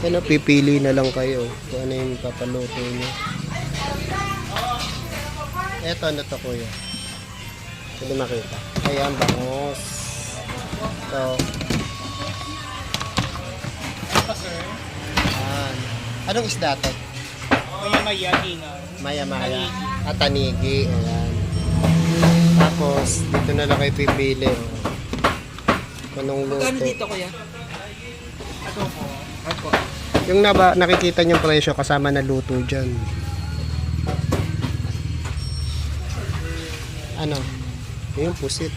Ano, pipili na lang kayo kung ano yung papaluto nyo. Eto, ano to kuya? Hindi makita. Ayan, bangos. Ito. Ayan. Anong isda to? Maya maya gingaw. Maya-maya. At tanigi. Ayan. Tapos, dito na lang kayo pipili. Oh. Anong Magkano luto. dito kuya? Ako. Yung naba, nakikita nyo presyo kasama na luto dyan. Ano? Yung pusit.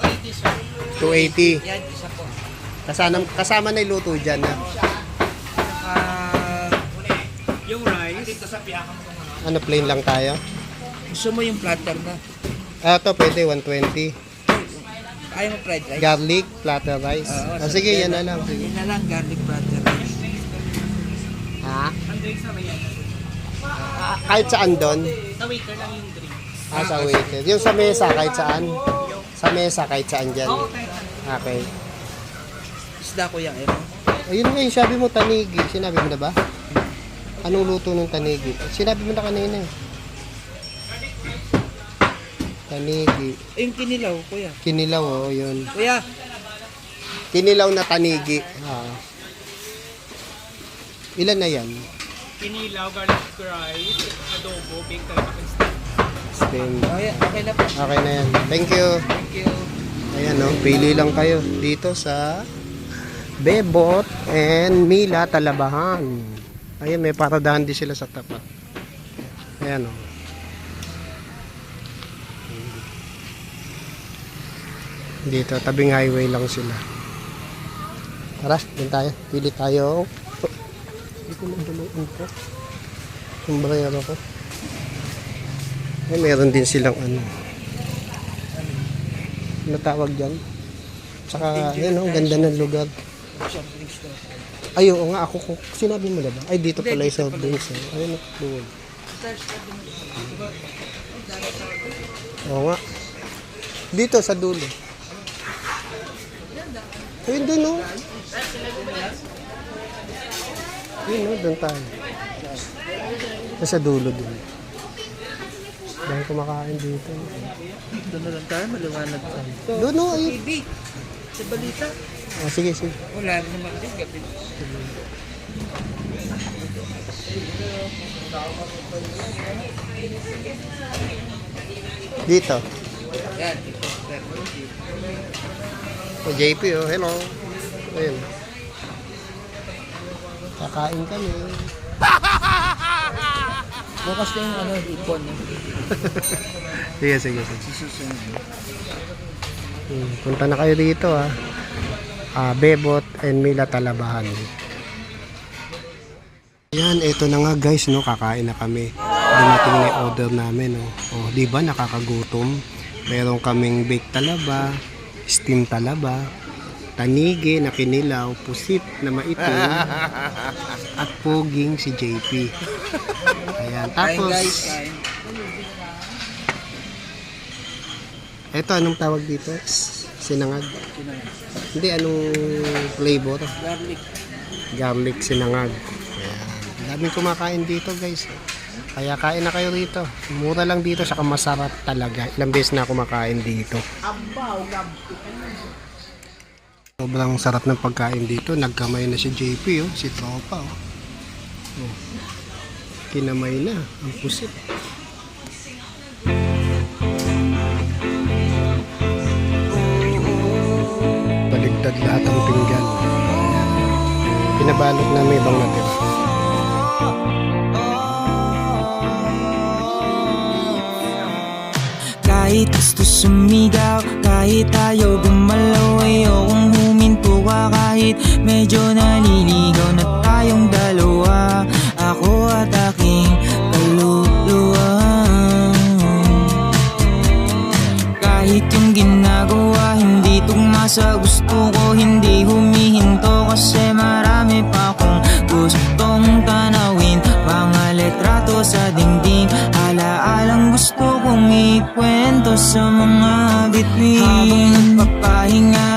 80 sir. 280. Yan, isa po. Kasama, kasama na yung luto dyan. Ha? Ah, Yung rice. Ano. Ano, plain lang tayo? gusto mo yung platter na? Ah, to pwede, 120. Ayaw mo fried rice? Garlic, platter rice. Oo, Ah, sige, yan na lang. Sige. Yan na lang, garlic platter rice. Ha? Yan. Ah, kahit saan doon? Sa waiter lang yung drink. Ah, sa waiter. Yung sa mesa, kahit saan? Sa mesa, kahit saan dyan. Okay. Isda kuya, ayaw mo? Ayun nga yung sabi mo, tanigi. Sinabi mo na ba? Anong luto ng tanigi? Sinabi mo na kanina eh. Tanigi. Eh, yung kinilaw, kuya. Kinilaw, oh, yun. Kuya, Kinilaw na tanigi. Ah. Ilan na yan? Kinilaw, garlic rice, adobo, baked talaga ng steak. Steam. okay, okay na po. Okay na yan. Thank you. Thank you. Ayan, no? Pili lang kayo dito sa Bebot and Mila Talabahan. Ayan, may paradahan din sila sa tapat. Ayan, oh. Dito, tabing highway lang sila. Tara, din tayo. Pili tayo. Hindi ko dalawan ko. Yung bayaro ko. Ay, meron din silang ano. Ano tawag dyan? Tsaka, yun, oh, ganda ng lugar. Ay, oo nga, ako, ko- sinabi mo na ba? Ay, dito pala yung soft drinks. Eh. Ayun, oh, doon. Oo nga. Dito, sa dulo. Ayun dun, oh. Yun, oh, doon tayo. Sa dulo dun. Dahil kumakain dito. Doon na lang tayo, maliwanag tayo. Doon, oh, ayun. TV. Sa balita. Ah, sige, sige. Wala naman din gabi. Dito. Yan, ito. O, JP, oh, hello. Ayun. Kakain kami. Bukas na yung ano, ipon. eh. Sige, sige, sige. Susunod. Hmm, punta na kayo dito ah. Ah, Bebot and Mila Talabahan. Yan, ito na nga guys, no, kakain na kami. Dumating na yung order namin, no. Oh, di ba nakakagutom? Meron kaming baked talaba, steam talaba, tanigi na kinilaw, pusit na maitim, at puging si JP. Ayan, tapos, ito anong tawag dito? Sinangag. Hindi, anong flavor? Garlic. Garlic sinangag. Ayan. Daming kumakain dito guys. Kaya kain na kayo rito. Mura lang dito, saka masarap talaga. Ilang beses na ako kumakain dito. Sobrang sarap ng pagkain dito. Nagkamay na si JP, oh. si Tropa. Oh. Oh. Kinamay na. Ang pusit. Baligtad lahat ang pinggan. Pinabalot na may ibang natira. Kahit gusto sumigaw Kahit ayaw gumalaw Ayokong huminto ka. Kahit medyo naliligaw na tayong dalawa Ako at aking kaluluwa. Kahit yung ginagawa Hindi tugma gusto ko sa mga bituin Habang nagpapahinga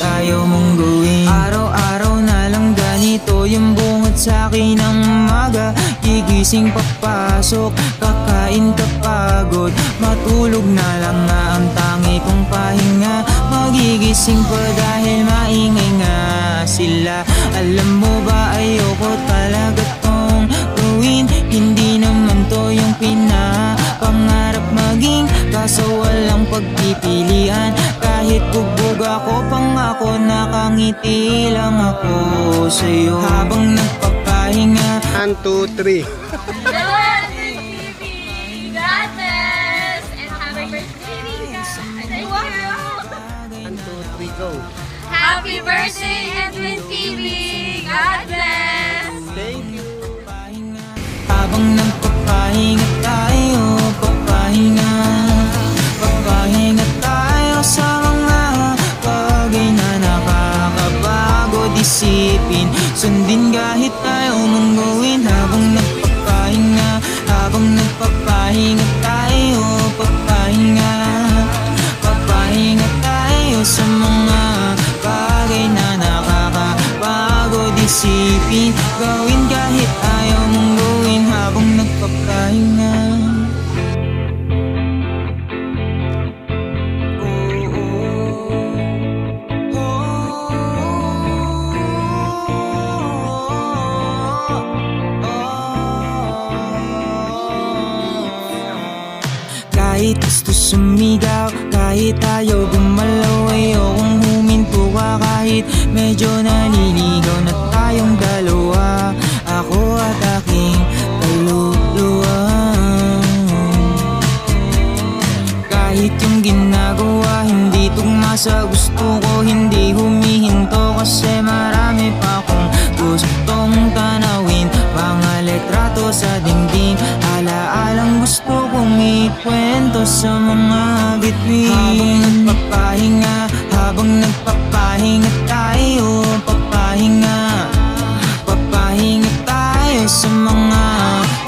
mong gawin. Araw-araw na lang ganito yung bungad sa akin ng umaga. Gigising papasok, kakain kapagod Matulog na lang nga ang tangi kong pahinga. Magigising pa dahil maingay nga sila. Alam mo ba ayoko talaga Nakangiti lang ako sa'yo Habang nagpapahinga 1, 2, 3. God bless and happy birthday, Wow! 1, 2, 3, go. Happy birthday, Edwin TV! God bless! Kahit tayo gusto sumigaw, kahit ayaw gumalaw Ayokong huminto ka kahit medyo naliligaw na tayong dalawa. Ako at aking kaluluwa. Kahit yung ginagawa Hindi tugma sa gusto ko Hindi humihinto Kasi marami pa akong gustong tanawin. Mga sa dingding Kumikwento sa mga bitwi Habang nagpapahinga Habang nagpapahinga tayo Papahinga. Papahinga tayo sa mga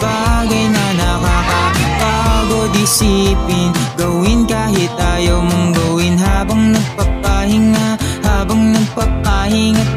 bagay na nakakapagod isipin Gawin kahit ayaw mong gawin. Habang nagpapahinga Habang nagpapahinga